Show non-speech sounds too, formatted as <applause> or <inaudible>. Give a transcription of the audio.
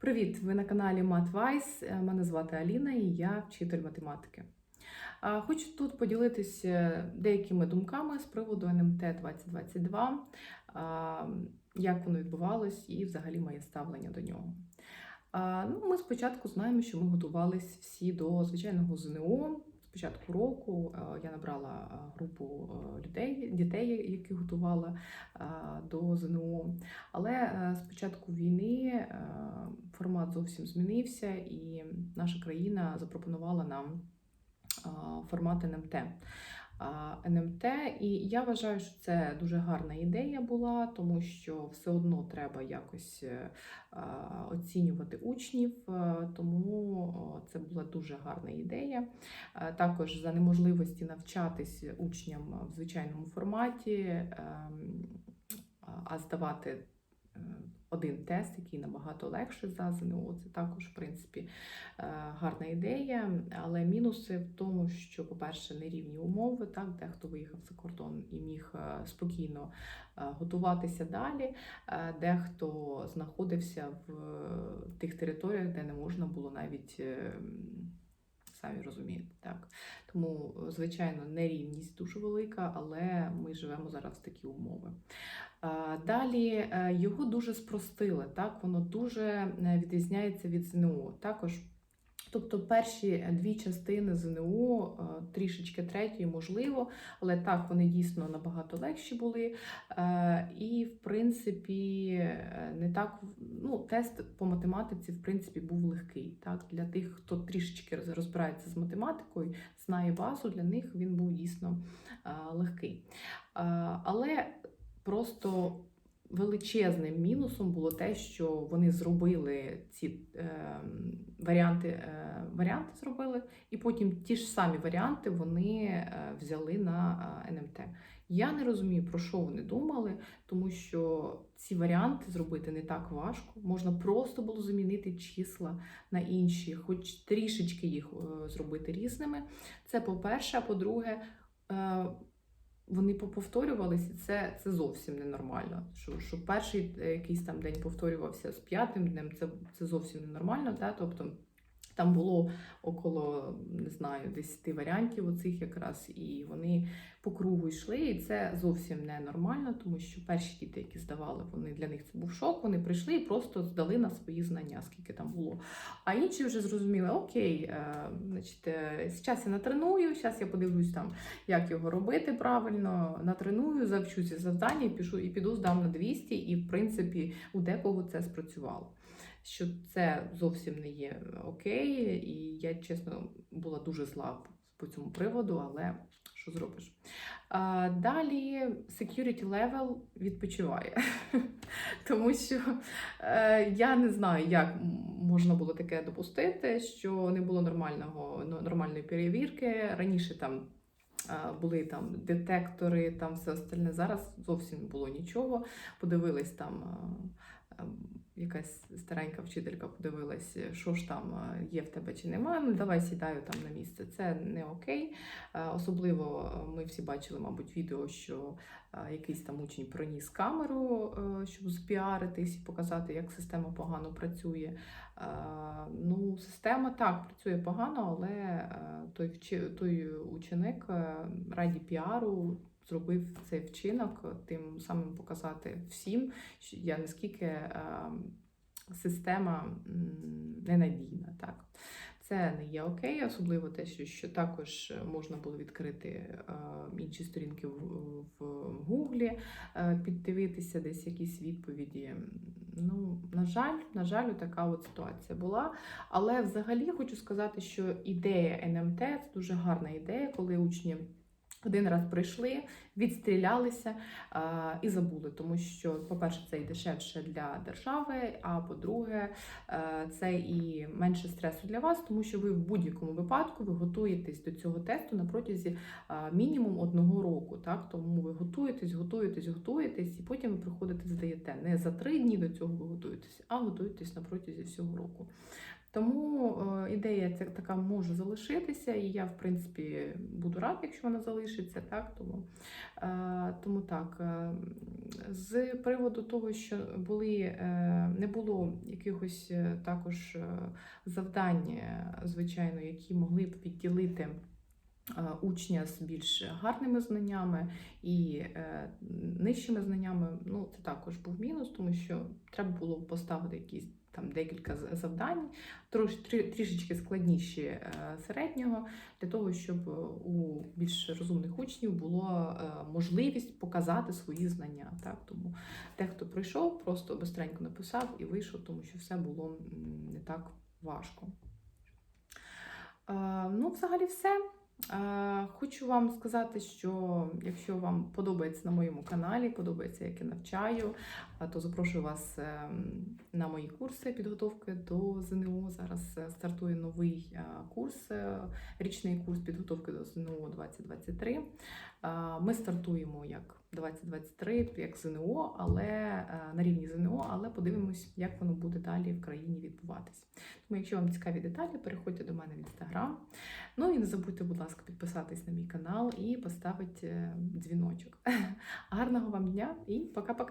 Привіт! Ви на каналі MatVice. Е, Мене звати Аліна і я вчитель математики. Хочу тут поділитися деякими думками з приводу НМТ 2022, як воно відбувалось і взагалі моє ставлення до нього. Ну, Ми спочатку знаємо, що ми готувалися всі до звичайного ЗНО. Початку року е, я набрала е, групу е, людей, дітей, які готувала до ЗНО. Але з початку війни формат зовсім змінився, і наша країна запропонувала нам формат НМТ. НМТ, і я вважаю, що це дуже гарна ідея була, тому що все одно треба якось е, оцінювати учнів, е, тому це була дуже гарна ідея. Е, Також за неможливості навчатись учням в звичайному форматі, ем, а здавати один тест, який набагато легше за ЗНО. Це також, в принципі, е, гарна ідея. Але мінуси в тому, що, по-перше, нерівні умови, так, дехто виїхав за кордон і міг е, спокійно е, готуватися далі, дехто знаходився в тих територіях, де не можна було навіть. Е, Самі розумієте, так. Тому, звичайно, нерівність дуже велика, але ми живемо зараз в такі умови. Далі е, його дуже спростили, так, воно дуже е, відрізняється від ЗНО. Також, тобто перші дві частини ЗНО, е, трішечки третьої, можливо, але так, вони дійсно набагато легші були. Е, І, в принципі, е, не так, ну, тест по математиці, в принципі, був легкий. Так? Для тих, хто трішечки розбирається з математикою, знає базу, для них він був дійсно е, легкий. Е, Але просто величезним мінусом було те, що вони зробили ці е, варіанти, е, варіанти зробили, і потім ті ж самі варіанти вони е, взяли на е, НМТ. Я не розумію, про що вони думали, тому що ці варіанти зробити не так важко. Можна просто було замінити числа на інші, хоч трішечки їх е, зробити різними. Це по-перше, а по-друге, вони поповторювалися, це, це зовсім ненормально. Що, що перший е, якийсь там день повторювався з п'ятим днем, це, це зовсім ненормально. Та? Тобто там було около, не знаю, 10 варіантів оцих якраз, і вони по кругу йшли, і це зовсім не нормально, тому що перші діти, які здавали, вони для них це був шок. Вони прийшли і просто здали на свої знання, скільки там було. А інші вже зрозуміли, окей, е, значить, е, зараз я натреную, зараз я подивлюсь там, як його робити правильно, натреную, завчуся завдання і пішу і піду здам на 200, і в принципі у декого це спрацювало. Що це зовсім не є окей, і я чесно була дуже зла по цьому приводу, але що зробиш? А, далі security level відпочиває, <laughs> тому що е, я не знаю, як можна було таке допустити, що не було нормального ну, нормальної перевірки. Раніше там були там детектори, там все остальне. Зараз зовсім не було нічого. Подивились там. Якась старенька вчителька подивилась, що ж там є в тебе чи немає. Ну давай сідаю там на місце. Це не окей. Е, Особливо е, ми всі бачили, мабуть, відео, що е, якийсь там учень проніс камеру, е, щоб спіаритись і показати, як система погано працює. Е, Ну, система так працює погано, але е, той той ученик е, раді піару. Зробив цей вчинок, тим самим показати всім, що я наскільки е, система ненадійна. Так. Це не є окей, особливо те, що, що також можна було відкрити е, інші сторінки в, в Гуглі, е, піддивитися десь якісь відповіді. Ну, на жаль, на жаль, така от ситуація була. Але взагалі хочу сказати, що ідея НМТ це дуже гарна ідея, коли учні. Один раз прийшли, відстрілялися а, і забули, тому що, по-перше, це і дешевше для держави, а по-друге, е, це і менше стресу для вас, тому що ви в будь-якому випадку ви готуєтесь до цього тесту на протязі а, мінімум одного року. Так? Тому ви готуєтесь, готуєтесь, готуєтесь, і потім ви приходите, здаєте. Не за три дні до цього ви готуєтесь, а готуєтесь на протязі всього року. Тому е, ідея ця така може залишитися, і я, в принципі, буду рада, якщо вона залишиться. Так? Тому, е, тому так, е, з приводу того, що були, не було якихось також завдань, звичайно, які могли б відділити. Е, Учня з більш гарними знаннями і е, нижчими знаннями, ну це також був мінус, тому що треба було поставити якісь там декілька завдань, трош, трі, трішечки складніші е, середнього, для того, щоб у більш розумних учнів було е, можливість показати свої знання. Так? Тому дехто прийшов, просто бистренько написав і вийшов, тому що все було не так важко. Ну, взагалі, все. Е, Хочу вам сказати, що якщо вам подобається на моєму каналі, подобається, як я навчаю, е, то запрошую вас е, на мої курси підготовки до ЗНО. Зараз стартує новий курс, річний курс підготовки до ЗНО 2023. Е, Ми стартуємо як 2023, як ЗНО, але на рівні ЗНО, але подивимось, як воно буде далі в країні відбуватись. Тому, якщо вам цікаві деталі, переходьте до мене в інстаграм. Ну і не забудьте, будь ласка, підписатись на мій канал і поставити е, дзвіночок. <laughs> Гарного вам дня і пока-пока!